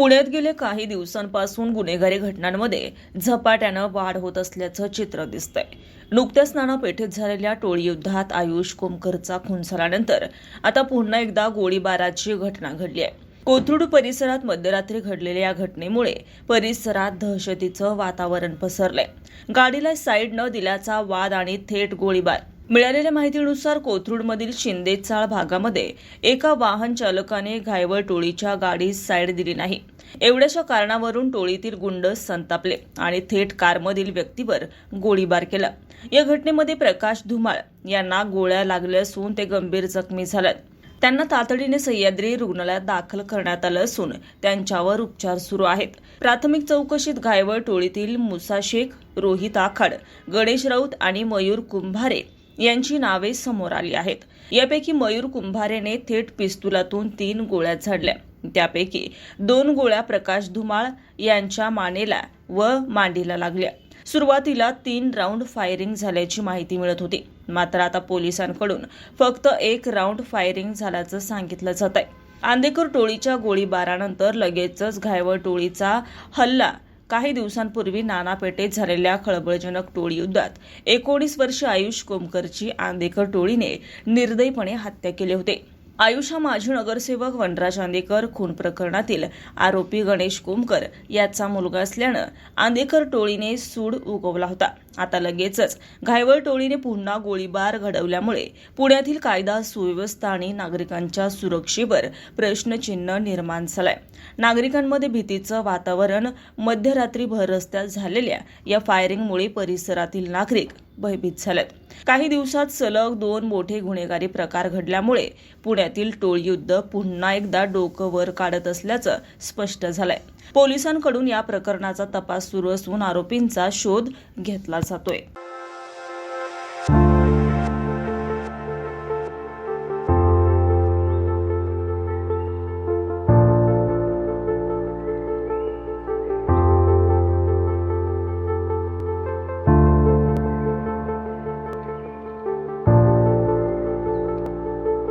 पुण्यात गेल्या काही दिवसांपासून गुन्हेगारी घटनांमध्ये झपाट्यानं वाढ होत असल्याचं चित्र दिसतंय. नुकत्याच नाणापेठेत झालेल्या टोळी युद्धात आयुष कोमकरचा खून झाल्यानंतर आता पुन्हा एकदा गोळीबाराची घटना घडली आहे. कोथरूड परिसरात मध्यरात्री घडलेल्या या घटनेमुळे परिसरात दहशतीचं वातावरण पसरलंय. गाडीला साईड न दिल्याचा वाद आणि थेट गोळीबार. मिळालेल्या माहितीनुसार कोथरूडमधील शिंदे चाळ भागामध्ये एका वाहन चालकाने घायवळ टोळीच्या गाडीस साईड दिली नाही. एवढ्याशा कारणावरून टोळीतील गुंड संतापले आणि थेट कारमधील व्यक्तीवर गोळीबार केला. या घटनेमध्ये प्रकाश धुमाळ यांना गोळ्या लागल्या असून ते गंभीर जखमी झाल्यात त्यांना तातडीने सह्याद्री रुग्णालयात दाखल करण्यात आलं असून त्यांच्यावर उपचार सुरू आहेत. प्राथमिक चौकशीत घायवळ टोळीतील मुसा शेख रोहित आखाड गणेश राऊत आणि मयूर कुंभारे यांची नावे समोर आली आहेत. यापैकी मयूर कुंभारेने थेट पिस्तुलातून तीन गोळ्या झाडल्या. त्यापैकी दोन गोळ्या प्रकाश धुमाळ यांच्या मानेला व मांडीला लागल्या. सुरुवातीला तीन राऊंड फायरिंग झाल्याची माहिती मिळत होती. मात्र आता पोलिसांकडून फक्त एक राऊंड फायरिंग झाल्याचं सांगितलं जात आहे आंदेकर टोळीच्या गोळीबारानंतर लगेचच घायवळ टोळीचा हल्ला काही दिवसांपूर्वी नाना पेठेत झालेल्या खळबळजनक टोळी युद्धात एकोणीस वर्ष आयुष कोमकरची आंदेकर टोळीने निर्दयीपणे हत्या केली होते. आयुषा माजी नगरसेवक वनराज आंदेकर खून प्रकरणातील आरोपी गणेश कोमकर याचा मुलगा असल्यानं आंदेकर टोळीने सूड उगवला होता. आता लगेचच घायवळ टोळीने पुन्हा गोळीबार घडवल्यामुळे पुण्यातील कायदा सुव्यवस्था आणि नागरिकांच्या सुरक्षेवर प्रश्नचिन्ह निर्माण झालंय. नागरिकांमध्ये भीतीचं वातावरण मध्यरात्री भर रस्त्यात झालेल्या या फायरिंगमुळे परिसरातील नागरिक भयभीत झालेत काही दिवसात सलग दोन मोठे गुन्हेगारी प्रकार घडल्यामुळे पुण्यातील टोळयुद्ध पुन्हा एकदा डोकं वर काढत असल्याचं स्पष्ट झालंय. पोलिसांकडून या प्रकरणाचा तपास सुरू असून आरोपींचा शोध घेतला जातोय.